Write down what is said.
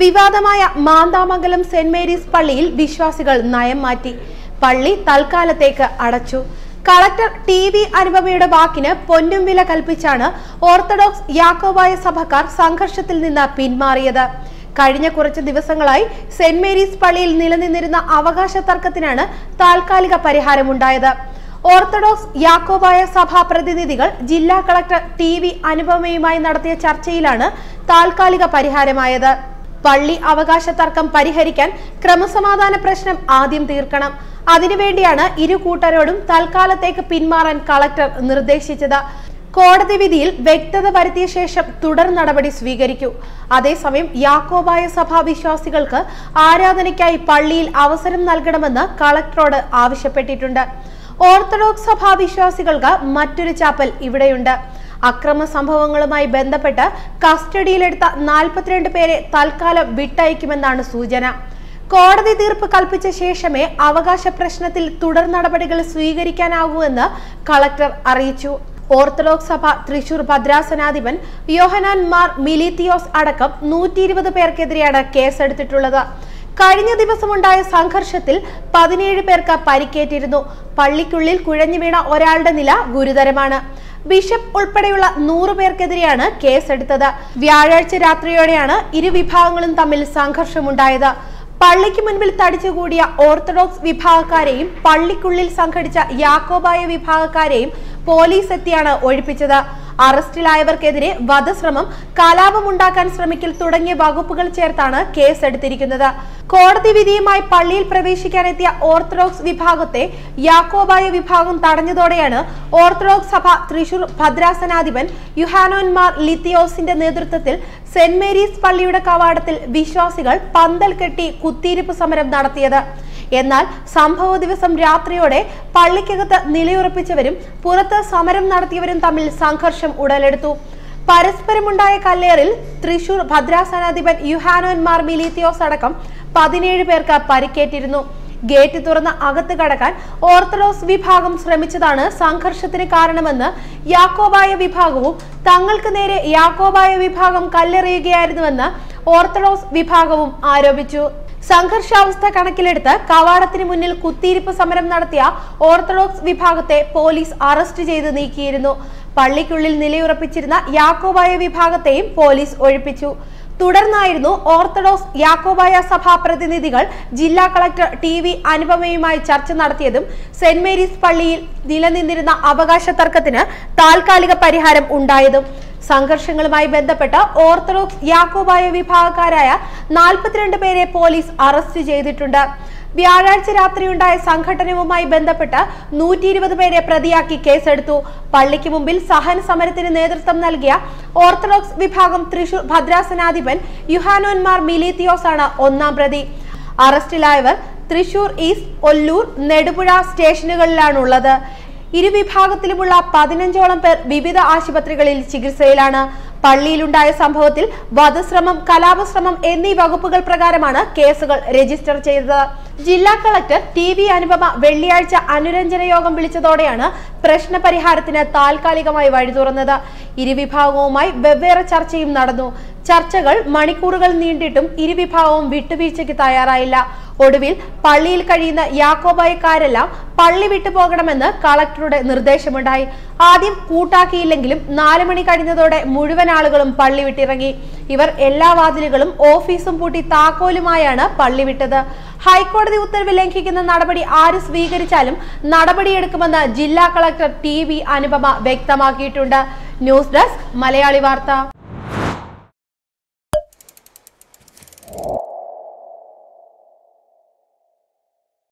വിവാദമായ മാന്താമംഗലം saint Mary's പള്ളിയിൽ വിശ്വാസികൾ നയം മാറ്റി. പള്ളി തൽക്കാലത്തേക്ക് അടച്ചു. കളക്ടർ ടി വി അനുപമയുടെ വാക്കിന് പൊന്നും വില കൽപ്പിച്ചാണ് ഓർത്തഡോക്സ് യാക്കോബായ സഭക്കാർ സംഘർഷത്തിൽ നിന്ന് പിന്മാറിയത്. കഴിഞ്ഞ കുറച്ച് ദിവസങ്ങളായി സെന്റ് മേരീസ് പള്ളിയിൽ നിലനിന്നിരുന്ന അവകാശ തർക്കത്തിനാണ് താൽക്കാലിക പരിഹാരമുണ്ടായത്. ഓർത്തഡോക്സ് യാക്കോബായ സഭാ പ്രതിനിധികൾ ജില്ലാ കളക്ടർ ടി വി അനുപമയുമായി നടത്തിയ ചർച്ചയിലാണ് താൽക്കാലിക പരിഹാരമായത്. പള്ളി അവകാശ തർക്കം പരിഹരിക്കാൻ ക്രമസമാധാന പ്രശ്നം ആദ്യം തീർക്കണം. അതിനുവേണ്ടിയാണ് ഇരു കൂട്ടരോടും തൽക്കാലത്തേക്ക് പിന്മാറാൻ കളക്ടർ നിർദ്ദേശിച്ചത്. കോടതി വിധിയിൽ വ്യക്തത വരുത്തിയ ശേഷം തുടർ നടപടി സ്വീകരിക്കൂ. അതേസമയം യാക്കോബായ സഭാ വിശ്വാസികൾക്ക് ആരാധനയ്ക്കായി പള്ളിയിൽ അവസരം നൽകണമെന്ന് കളക്ടറോട് ആവശ്യപ്പെട്ടിട്ടുണ്ട്. ഓർത്തഡോക്സ് സഭാ വിശ്വാസികൾക്ക് മറ്റൊരു ചാപ്പൽ ഇവിടെയുണ്ട്. അക്രമ സംഭവങ്ങളുമായി ബന്ധപ്പെട്ട് കസ്റ്റഡിയിലെടുത്ത നാൽപ്പത്തിരണ്ട് പേരെ തൽക്കാലം വിട്ടയക്കുമെന്നാണ് സൂചന. കോടതി തീർപ്പ് കൽപ്പിച്ച ശേഷമേ അവകാശ പ്രശ്നത്തിൽ തുടർ നടപടികൾ സ്വീകരിക്കാനാകൂവെന്ന് കളക്ടർ അറിയിച്ചു. ഓർത്തഡോക്സ് സഭ തൃശൂർ ഭദ്രാസനാധിപൻ യോഹനാൻ മാർ മിലിത്തിയോസ് അടക്കം നൂറ്റി ഇരുപത് പേർക്കെതിരെയാണ് കേസെടുത്തിട്ടുള്ളത്. കഴിഞ്ഞ ദിവസമുണ്ടായ സംഘർഷത്തിൽ പതിനേഴ് പേർക്ക് പരിക്കേറ്റിരുന്നു. പള്ളിക്കുള്ളിൽ കുഴഞ്ഞു വീണ ഒരാളുടെ നില ഗുരുതരമാണ്. ബിഷപ്പ് ഉൾപ്പെടെയുള്ള നൂറു പേർക്കെതിരെയാണ് കേസെടുത്തത്. വ്യാഴാഴ്ച രാത്രിയോടെയാണ് ഇരുവിഭാഗങ്ങളും തമ്മിൽ സംഘർഷമുണ്ടായത്. പള്ളിക്ക് മുൻപിൽ തടിച്ചുകൂടിയ ഓർത്തഡോക്സ് വിഭാഗക്കാരെയും പള്ളിക്കുള്ളിൽ സംഘടിച്ച യാക്കോബായ വിഭാഗക്കാരെയും പോലീസ് എത്തിയാണ് ഒഴിപ്പിച്ചത്. അറസ്റ്റിലായവർക്കെതിരെ വധശ്രമം കലാപമുണ്ടാക്കാൻ ശ്രമിക്കൽ തുടങ്ങിയ വകുപ്പുകൾ ചേർത്താണ് കേസെടുത്തിരിക്കുന്നത്. കോടതി വിധിയുമായി പള്ളിയിൽ പ്രവേശിക്കാനെത്തിയ ഓർത്തഡോക്സ് വിഭാഗത്തെ യാക്കോബായ വിഭാഗം തടഞ്ഞതോടെയാണ് ഓർത്തഡോക്സ് സഭ തൃശൂർ ഭദ്രാസനാധിപൻ യുഹാനോൻമാർ ലിത്തിയോസിന്റെ നേതൃത്വത്തിൽ സെന്റ് മേരീസ് പള്ളിയുടെ കവാടത്തിൽ വിശ്വാസികൾ പന്തൽ കെട്ടി കുത്തിയിരിപ്പ് സമരം നടത്തിയത്. എന്നാൽ സംഭവ ദിവസം രാത്രിയോടെ പള്ളിക്കകത്ത് നിലയുറപ്പിച്ചവരും പുറത്ത് സമരം നടത്തിയവരും തമ്മിൽ സംഘർഷം ഉടലെടുത്തു. പരസ്പരമുണ്ടായ കല്ലേറിൽ തൃശൂർ ഭദ്രാസനാധിപൻ യുഹാനോൻ മാർ മിലീത്തിയോസ് അടക്കം പതിനേഴ് പേർക്ക് പരിക്കേറ്റിരുന്നു. ഗേറ്റ് തുറന്ന് അകത്ത് കടക്കാൻ ഓർത്തഡോക്സ് വിഭാഗം ശ്രമിച്ചതാണ് സംഘർഷത്തിന് കാരണമെന്ന് യാക്കോബായ വിഭാഗവും തങ്ങൾക്ക് നേരെ യാക്കോബായ വിഭാഗം കല്ലെറിയുകയായിരുന്നുവെന്ന് ഓർത്തഡോക്സ് വിഭാഗവും ആരോപിച്ചു. സംഘർഷാവസ്ഥ കണക്കിലെടുത്ത് കവാടത്തിന് മുന്നിൽ കുത്തിയിരിപ്പ് സമരം നടത്തിയ ഓർത്തഡോക്സ് വിഭാഗത്തെ പോലീസ് അറസ്റ്റ് ചെയ്ത് നീക്കിയിരുന്നു. പള്ളിക്കുള്ളിൽ നിലയുറപ്പിച്ചിരുന്ന യാക്കോബായ വിഭാഗത്തെയും പോലീസ് ഒഴിപ്പിച്ചു. തുടർന്നായിരുന്നു ഓർത്തഡോക്സ് യാക്കോബായ സഭാ പ്രതിനിധികൾ ജില്ലാ കളക്ടർ ടി വി അനുപമയുമായി ചർച്ച നടത്തിയതും സെന്റ് മേരീസ് പള്ളിയിൽ നിലനിന്നിരുന്ന അവകാശ തർക്കത്തിന് താൽക്കാലിക പരിഹാരം ഉണ്ടായതും. സംഘർഷങ്ങളുമായി ബന്ധപ്പെട്ട് ഓർത്തഡോക്സ് യാക്കോബായ വിഭാഗക്കാരായ നാൽപ്പത്തിരണ്ട് പേരെ പോലീസ് അറസ്റ്റ് ചെയ്തിട്ടുണ്ട്. വ്യാഴാഴ്ച രാത്രിയുണ്ടായ സംഘടനവുമായി ബന്ധപ്പെട്ട് നൂറ്റി ഇരുപത് പേരെ പ്രതിയാക്കി കേസെടുത്തു. പള്ളിക്ക് മുമ്പിൽ സഹന സമരത്തിന് നേതൃത്വം നൽകിയ ഓർത്തഡോക്സ് വിഭാഗം തൃശൂർ ഭദ്രാസനാധിപൻ യുഹാനോന്മാർ മിലീത്തിയോസ് ആണ് ഒന്നാം പ്രതി. അറസ്റ്റിലായവർ തൃശൂർ ഈസ്റ്റ് ഒല്ലൂർ നെടുപുഴ സ്റ്റേഷനുകളിലാണുള്ളത്. ഇരുവിഭാഗത്തിലുമുള്ള പതിനഞ്ചോളം പേർ വിവിധ ആശുപത്രികളിൽ ചികിത്സയിലാണ്. പള്ളിയിലുണ്ടായ സംഭവത്തിൽ വധശ്രമം കലാപശ്രമം എന്നീ വകുപ്പുകൾ പ്രകാരമാണ് കേസുകൾ രജിസ്റ്റർ ചെയ്തത്. ജില്ലാ കളക്ടർ ടി വി അനുപമ വെള്ളിയാഴ്ച അനുരഞ്ജന യോഗം വിളിച്ചതോടെയാണ് പ്രശ്ന പരിഹാരത്തിന് താൽക്കാലികമായി വഴി തുറന്നത്. ഇരുവിഭാഗവുമായി വെവ്വേറെ ചർച്ചയും നടന്നു. ചർച്ചകൾ മണിക്കൂറുകൾ നീണ്ടിട്ടും ഇരുവിഭാഗവും വിട്ടുവീഴ്ചയ്ക്ക് തയ്യാറായില്ല. ഒടുവിൽ പള്ളിയിൽ കഴിയുന്ന യാക്കോബായക്കാരെല്ലാം പള്ളി വിട്ടുപോകണമെന്ന് കളക്ടറുടെ നിർദ്ദേശമുണ്ടായി. ആദ്യം കൂട്ടാക്കിയില്ലെങ്കിലും നാല് മണി കഴിഞ്ഞതോടെ മുഴുവൻ ആളുകളും പള്ളി വിട്ടിറങ്ങി. ഇവർ എല്ലാ വാതിലുകളും ഓഫീസും പൂട്ടി താക്കോലുമായാണ് പള്ളി വിട്ടത്. ഹൈക്കോടതി ഉത്തരവ് ലംഘിക്കുന്ന നടപടി ആര് സ്വീകരിച്ചാലും നടപടിയെടുക്കുമെന്ന് ജില്ലാ കളക്ടർ ടി വി അനുപമ വ്യക്തമാക്കിയിട്ടുണ്ട്. ന്യൂസ് ഡെസ്ക് മലയാളി വാർത്ത.